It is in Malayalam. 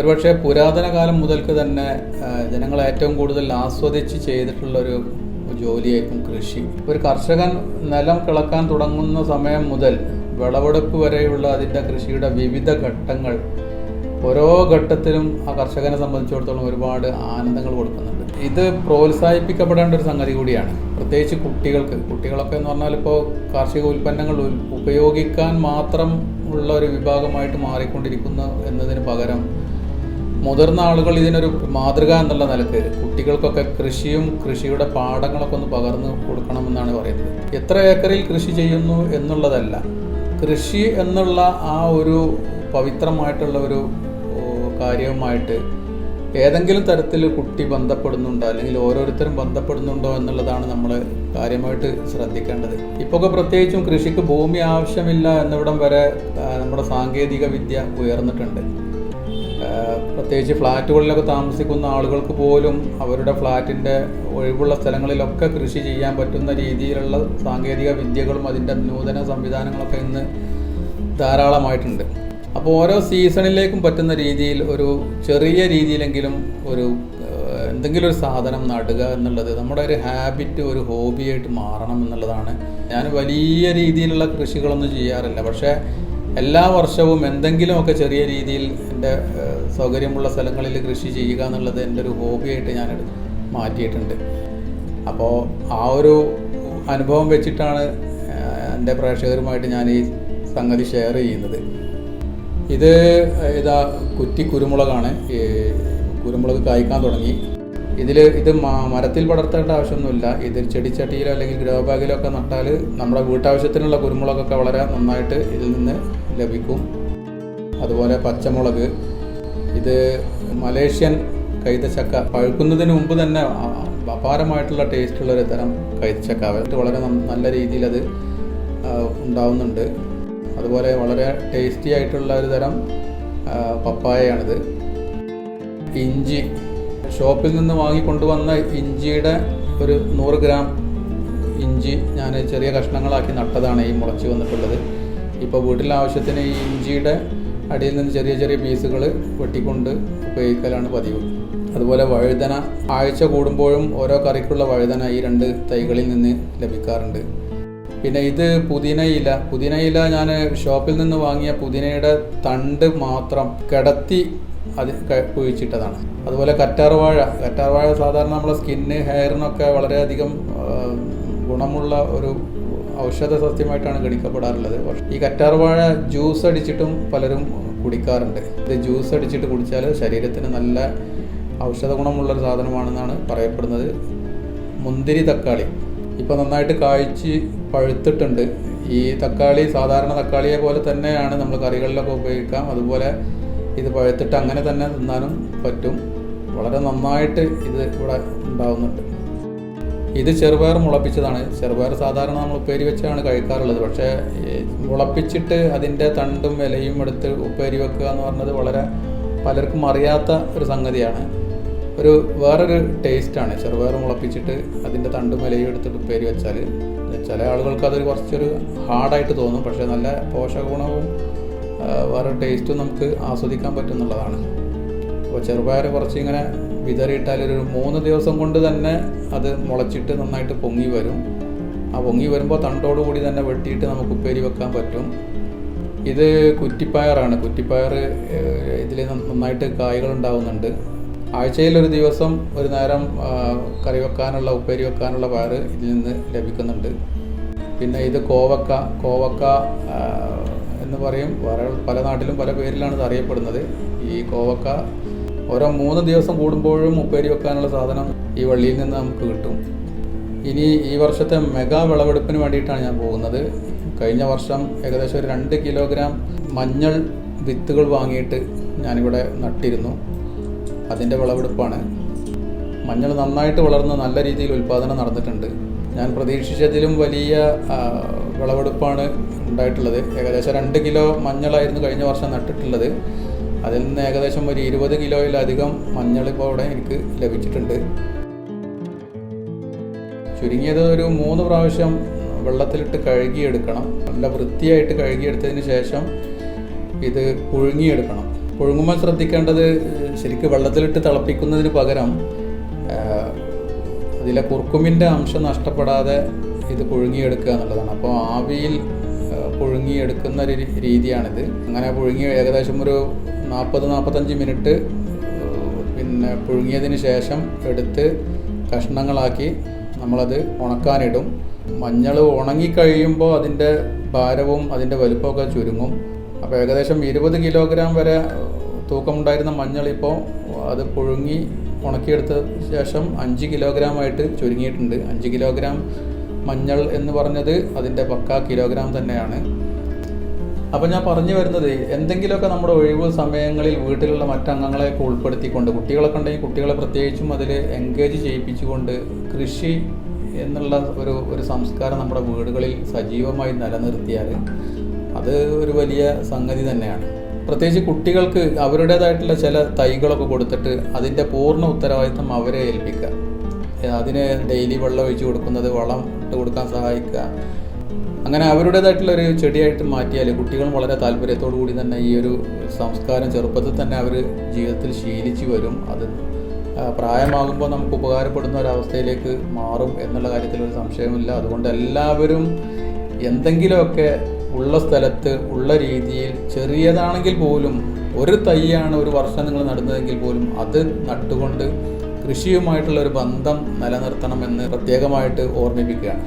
ഒരുപക്ഷെ പുരാതന കാലം മുതൽക്ക് തന്നെ ജനങ്ങൾ ഏറ്റവും കൂടുതൽ ആസ്വദിച്ച് ചെയ്തിട്ടുള്ള ഒരു ജോലിയായിരിക്കും കൃഷി. ഒരു കർഷകൻ നിലം കിളക്കാൻ തുടങ്ങുന്ന സമയം മുതൽ വിളവെടുപ്പ് വരെയുള്ള അതിന്റെ കൃഷിയുടെ വിവിധ ഘട്ടങ്ങൾ ഓരോ ഘട്ടത്തിലും ആ കർഷകനെ സംബന്ധിച്ചിടത്തോളം ഒരുപാട് ആനന്ദങ്ങൾ കൊടുക്കുന്നുണ്ട്. ഇത് പ്രോത്സാഹിപ്പിക്കപ്പെടേണ്ട ഒരു സംഗതി കൂടിയാണ്. പ്രത്യേകിച്ച് കുട്ടികൾക്ക്. കുട്ടികളൊക്കെ എന്ന് പറഞ്ഞാൽ ഇപ്പോൾ കാർഷിക ഉൽപ്പന്നങ്ങൾ ഉപയോഗിക്കാൻ മാത്രം ഉള്ള ഒരു വിഭാഗമായിട്ട് മാറിക്കൊണ്ടിരിക്കുന്നു എന്നതിന് പകരം മുതിർന്ന ആളുകൾ ഇതിനൊരു മാതൃക എന്നുള്ള നിലയ്ക്ക് കുട്ടികൾക്കൊക്കെ കൃഷിയും കൃഷിയുടെ പാഠങ്ങളൊക്കെ ഒന്ന് പകർന്നു കൊടുക്കണമെന്നാണ് പറയുന്നത്. എത്ര ഏക്കറിൽ കൃഷി ചെയ്യുന്നു എന്നുള്ളതല്ല കൃഷി എന്നുള്ള ആ ഒരു പവിത്രമായിട്ടുള്ള ഒരു കാര്യവുമായിട്ട് ഏതെങ്കിലും തരത്തിൽ കുട്ടി ബന്ധപ്പെടുന്നുണ്ടോ അല്ലെങ്കിൽ ഓരോരുത്തരും ബന്ധപ്പെടുന്നുണ്ടോ എന്നുള്ളതാണ് നമ്മൾ കാര്യമായിട്ട് ശ്രദ്ധിക്കേണ്ടത്. ഇപ്പോൾ പ്രത്യേകിച്ചും കൃഷിക്ക് ഭൂമി ആവശ്യമില്ല എന്നിവിടം വരെ നമ്മുടെ സാങ്കേതിക വിദ്യ ഉയർന്നിട്ടുണ്ട്. പ്രത്യേകിച്ച് ഫ്ലാറ്റുകളിലൊക്കെ താമസിക്കുന്ന ആളുകൾക്ക് പോലും അവരുടെ ഫ്ലാറ്റിന്റെ ഒഴിവുള്ള സ്ഥലങ്ങളിലൊക്കെ കൃഷി ചെയ്യാൻ പറ്റുന്ന രീതിയിലുള്ള സാങ്കേതിക വിദ്യകളും അതിന്റെ നൂതന സംവിധാനങ്ങളൊക്കെ ഇന്ന് ധാരാളമായിട്ടുണ്ട്. അപ്പോൾ ഓരോ സീസണിലേക്കും പറ്റുന്ന രീതിയിൽ ഒരു ചെറിയ രീതിയിലെങ്കിലും ഒരു എന്തെങ്കിലും ഒരു സാധനം നടുക എന്നുള്ളത് നമ്മുടെ ഒരു ഹാബിറ്റ് ഒരു ഹോബിയായിട്ട് മാറണം എന്നുള്ളതാണ്. ഞാൻ വലിയ രീതിയിലുള്ള കൃഷികളൊന്നും ചെയ്യാറില്ല. പക്ഷേ എല്ലാ വർഷവും എന്തെങ്കിലുമൊക്കെ ചെറിയ രീതിയിൽ എന്റെ സൗകര്യമുള്ള സ്ഥലങ്ങളിൽ കൃഷി ചെയ്യുക എന്നുള്ളത് എന്റെ ഒരു ഹോബിയായിട്ട് ഞാൻ മാറ്റിയിട്ടുണ്ട്. അപ്പോൾ ആ ഒരു അനുഭവം വെച്ചിട്ടാണ് എന്റെ പ്രേക്ഷകരുമായിട്ട് ഞാൻ ഈ സംഗതി ഷെയർ ചെയ്യുന്നത്. ഇത് ഇതാ കുറ്റി കുരുമുളകാണ്. കുരുമുളക് കായ്ക്കാൻ തുടങ്ങി. ഇതിൽ ഇത് മരത്തിൽ പടർത്തേണ്ട ആവശ്യമൊന്നുമില്ല. ഇത് ചെടിച്ചട്ടിയിലോ അല്ലെങ്കിൽ ഗ്രോ ബാഗിലോ ഒക്കെ നട്ടാൽ നമ്മുടെ വീട്ടാവശ്യത്തിനുള്ള കുരുമുളകൊക്കെ വളരെ നന്നായിട്ട് ഇതിൽ നിന്ന് ലഭിക്കും. അതുപോലെ പച്ചമുളക്. ഇത് മലേഷ്യൻ കൈതച്ചക്ക. പഴുക്കുന്നതിന് മുമ്പ് തന്നെ അപാരമായിട്ടുള്ള ടേസ്റ്റുള്ള ഒരു തരം കൈതച്ചക്ക. അവർക്ക് വളരെ നല്ല രീതിയിൽ അത് ഉണ്ടാവുന്നുണ്ട്. അതുപോലെ വളരെ ടേസ്റ്റി ആയിട്ടുള്ള ഒരു തരം പപ്പായയാണിത്. ഇഞ്ചി. ഷോപ്പിൽ നിന്ന് വാങ്ങിക്കൊണ്ടുവന്ന ഇഞ്ചിയുടെ ഒരു നൂറ് ഗ്രാം ഇഞ്ചി ഞാൻ ചെറിയ കഷ്ണങ്ങളാക്കി നട്ടതാണ് ഈ മുളച്ച് വന്നിട്ടുള്ളത്. ഇപ്പോൾ വീട്ടിലെ ആവശ്യത്തിന് ഈ ഇഞ്ചിയുടെ അടിയിൽ നിന്ന് ചെറിയ ചെറിയ പീസുകൾ വെട്ടിക്കൊണ്ട് ഉപയോഗിക്കലാണ് പതിവ്. അതുപോലെ വഴുതന ആഴ്ച കൂടുമ്പോഴും ഓരോ കറിക്കുള്ള വഴുതന ഈ രണ്ട് തൈകളിൽ നിന്ന് ലഭിക്കാറുണ്ട്. പിന്നെ ഇത് പുതിനയില പുതിനയില ഞാൻ ഷോപ്പിൽ നിന്ന് വാങ്ങിയ പുതിനയുടെ തണ്ട് മാത്രം കിടത്തി അത് കുഴിച്ചിട്ടതാണ്. അതുപോലെ കറ്റാർവാഴ കറ്റാർവാഴ സാധാരണ നമ്മുടെ സ്കിന്ന് ഹെയറിനൊക്കെ വളരെയധികം ഗുണമുള്ള ഒരു ഔഷധ സസ്യമായിട്ടാണ് ഗണിക്കപ്പെടാറുള്ളത്. ഈ കറ്റാർവാഴ ജ്യൂസ് അടിച്ചിട്ടും പലരും കുടിക്കാറുണ്ട്. ഇത് ജ്യൂസ് അടിച്ചിട്ട് കുടിച്ചാൽ ശരീരത്തിന് നല്ല ഔഷധ ഗുണമുള്ളൊരു സാധനമാണെന്നാണ് പറയപ്പെടുന്നത്. മുന്തിരി തക്കാളി. ഇപ്പോൾ നന്നായിട്ട് കായ്ച്ച് പഴുത്തിട്ടുണ്ട്. ഈ തക്കാളി സാധാരണ തക്കാളിയെ പോലെ തന്നെയാണ് നമ്മൾ കറികളിലൊക്കെ ഉപയോഗിക്കാം. അതുപോലെ ഇത് പഴുത്തിട്ട് അങ്ങനെ തന്നെ തിന്നാനും പറ്റും. വളരെ നന്നായിട്ട് ഇത് ഇവിടെ ഉണ്ടാവുന്നുണ്ട്. ഇത് ചെറുപയർ മുളപ്പിച്ചതാണ്. ചെറുപയർ സാധാരണ നമ്മൾ ഉപ്പേരി വെച്ചാണ് കഴിക്കാറുള്ളത്. പക്ഷേ മുളപ്പിച്ചിട്ട് അതിന്റെ തണ്ടും ഇലയും എടുത്ത് ഉപ്പേരി വെക്കുക എന്ന് പറഞ്ഞത് വളരെ പലർക്കും അറിയാത്ത ഒരു സംഗതിയാണ്. ഒരു വേറൊരു ടേസ്റ്റാണ് ചെറുപയർ മുളപ്പിച്ചിട്ട് അതിന്റെ തണ്ടും ഇലയും എടുത്തിട്ട് ഉപ്പേരി വെച്ചാൽ ചില ആളുകൾക്ക് അതൊരു കുറച്ചൊരു ഹാർഡായിട്ട് തോന്നും. പക്ഷേ നല്ല പോഷകഗുണവും വേറെ ടേസ്റ്റും നമുക്ക് ആസ്വദിക്കാൻ പറ്റുന്നുള്ളതാണ്. അപ്പോൾ ചെറുപയർ കുറച്ച് ഇങ്ങനെ വിതറിയിട്ടാൽ ഒരു മൂന്ന് ദിവസം കൊണ്ട് തന്നെ അത് മുളച്ചിട്ട് നന്നായിട്ട് പൊങ്ങി വരും. ആ പൊങ്ങി വരുമ്പോൾ തണ്ടോട് കൂടി തന്നെ വെട്ടിയിട്ട് നമുക്ക് ഉപ്പേരി വെക്കാൻ പറ്റും. ഇത് കുറ്റിപ്പയറാണ്. കുറ്റിപ്പയർ ഇതിൽ നന്നായിട്ട് കായ്കൾ ഉണ്ടാവുന്നുണ്ട്. ആഴ്ചയിൽ ഒരു ദിവസം ഒരു നേരം കറി വെക്കാനുള്ള ഉപ്പേരി വെക്കാനുള്ള പയർ ഇതിൽ നിന്ന് ലഭിക്കുന്നുണ്ട്. പിന്നെ ഇത് കോവക്ക. കോവക്ക എന്ന് പറയും. വേറെ പല നാട്ടിലും പല പേരിലാണ് ഇത് അറിയപ്പെടുന്നത്. ഈ കോവക്ക ഓരോ മൂന്ന് ദിവസം കൂടുമ്പോഴും ഉപ്പേരി വെക്കാനുള്ള സാധനം ഈ വള്ളിയിൽ നിന്ന് നമുക്ക് കിട്ടും. ഇനി ഈ വർഷത്തെ മെഗാ വിളവെടുപ്പിന് വേണ്ടിയിട്ടാണ് ഞാൻ പോകുന്നത്. കഴിഞ്ഞ വർഷം ഏകദേശം ഒരു രണ്ട് കിലോഗ്രാം മഞ്ഞൾ വിത്തുകൾ വാങ്ങിയിട്ട് ഞാനിവിടെ നട്ടിരുന്നു. അതിന്റെ വിളവെടുപ്പാണ്. മഞ്ഞൾ നന്നായിട്ട് വളർന്ന് നല്ല രീതിയിൽ ഉൽപ്പാദനം നടന്നിട്ടുണ്ട്. ഞാൻ പ്രതീക്ഷിച്ചതിലും വലിയ വിളവെടുപ്പാണ് ഉണ്ടായിട്ടുള്ളത്. ഏകദേശം രണ്ട് കിലോ മഞ്ഞളായിരുന്നു കഴിഞ്ഞ വർഷം നട്ടിട്ടുള്ളത്. അതിൽ നിന്ന് ഏകദേശം ഒരു ഇരുപത് കിലോയിലധികം മഞ്ഞൾ ഇപ്പോൾ അവിടെ എനിക്ക് ലഭിച്ചിട്ടുണ്ട്. ചുരുങ്ങിയത് ഒരു മൂന്ന് പ്രാവശ്യം വെള്ളത്തിലിട്ട് കഴുകിയെടുക്കണം. നല്ല വൃത്തിയായിട്ട് കഴുകിയെടുത്തതിന് ശേഷം ഇത് പുഴുങ്ങിയെടുക്കണം. പുഴുങ്ങുമ്പോൾ ശ്രദ്ധിക്കേണ്ടത് ശരിക്കും വെള്ളത്തിലിട്ട് തിളപ്പിക്കുന്നതിന് പകരം അതിലെ കുർക്കുമിന്റെ അംശം നഷ്ടപ്പെടാതെ ഇത് പുഴുങ്ങിയെടുക്കുക എന്നുള്ളതാണ്. അപ്പോൾ ആവിയിൽ പുഴുങ്ങിയെടുക്കുന്ന ഒരു രീതിയാണിത്. അങ്ങനെ പുഴുങ്ങി ഏകദേശം ഒരു നാൽപ്പത് നാൽപ്പത്തഞ്ച് മിനിറ്റ് പിന്നെ പുഴുങ്ങിയതിന് ശേഷം എടുത്ത് കഷ്ണങ്ങളാക്കി നമ്മളത് ഉണക്കാനിടും. മഞ്ഞൾ ഉണങ്ങിക്കഴിയുമ്പോൾ അതിന്റെ ഭാരവും അതിന്റെ വലുപ്പമൊക്കെ ചുരുങ്ങും. അപ്പോൾ ഏകദേശം ഇരുപത് കിലോഗ്രാം വരെ തൂക്കമുണ്ടായിരുന്ന മഞ്ഞൾ ഇപ്പോൾ അത് പുഴുങ്ങി ഉണക്കിയെടുത്ത ശേഷം അഞ്ച് കിലോഗ്രാം ആയിട്ട് ചുരുങ്ങിയിട്ടുണ്ട്. അഞ്ച് കിലോഗ്രാം മഞ്ഞൾ എന്ന് പറഞ്ഞത് അതിന്റെ പക്ക കിലോഗ്രാം തന്നെയാണ്. അപ്പം ഞാൻ പറഞ്ഞു വരുന്നത് എന്തെങ്കിലുമൊക്കെ നമ്മുടെ ഒഴിവ് സമയങ്ങളിൽ വീട്ടിലുള്ള മറ്റംഗങ്ങളെയൊക്കെ ഉൾപ്പെടുത്തിക്കൊണ്ട് കുട്ടികളൊക്കെ ഉണ്ടെങ്കിൽ കുട്ടികളെ പ്രത്യേകിച്ചും അതിൽ എൻഗേജ് ചെയ്യിപ്പിച്ചുകൊണ്ട് കൃഷി എന്നുള്ള ഒരു ഒരു സംസ്കാരം നമ്മുടെ വീടുകളിൽ സജീവമായി നിലനിർത്തിയാൽ അത് ഒരു വലിയ സംഗതി തന്നെയാണ്. പ്രത്യേകിച്ച് കുട്ടികൾക്ക് അവരുടേതായിട്ടുള്ള ചില തൈകളൊക്കെ കൊടുത്തിട്ട് അതിന്റെ പൂർണ ഉത്തരവാദിത്തം അവരെ ഏൽപ്പിക്കുക. അതിന് ഡെയിലി വെള്ളം ഒഴിച്ച് കൊടുക്കുന്നത് വളം ഇട്ട് കൊടുക്കാൻ സഹായിക്കുക. അങ്ങനെ അവരുടേതായിട്ടുള്ള ഒരു ചെടിയായിട്ട് മാറ്റിയാൽ കുട്ടികളും വളരെ താല്പര്യത്തോടു കൂടി തന്നെ ഈ ഒരു സംസ്കാരം ചെറുപ്പത്തിൽ തന്നെ അവർ ജീവിതത്തിൽ ശീലിച്ചു വരും. അത് പ്രായമാകുമ്പോൾ നമുക്ക് ഉപകാരപ്പെടുന്ന ഒരവസ്ഥയിലേക്ക് മാറും എന്നുള്ള കാര്യത്തിൽ ഒരു സംശയമില്ല അതുകൊണ്ട് എല്ലാവരും എന്തെങ്കിലുമൊക്കെ ഉള്ള സ്ഥലത്ത് ഉള്ള രീതിയിൽ ചെറിയതാണെങ്കിൽ പോലും ഒരു തൈയാണ് ഒരു വർഷം നിങ്ങൾ നടുന്നതെങ്കിൽ പോലും അത് നട്ടുകൊണ്ട് കൃഷിയുമായിട്ടുള്ള ഒരു ബന്ധം നിലനിർത്തണമെന്ന് പ്രത്യേകമായിട്ട് ഓർമ്മിപ്പിക്കുകയാണ്.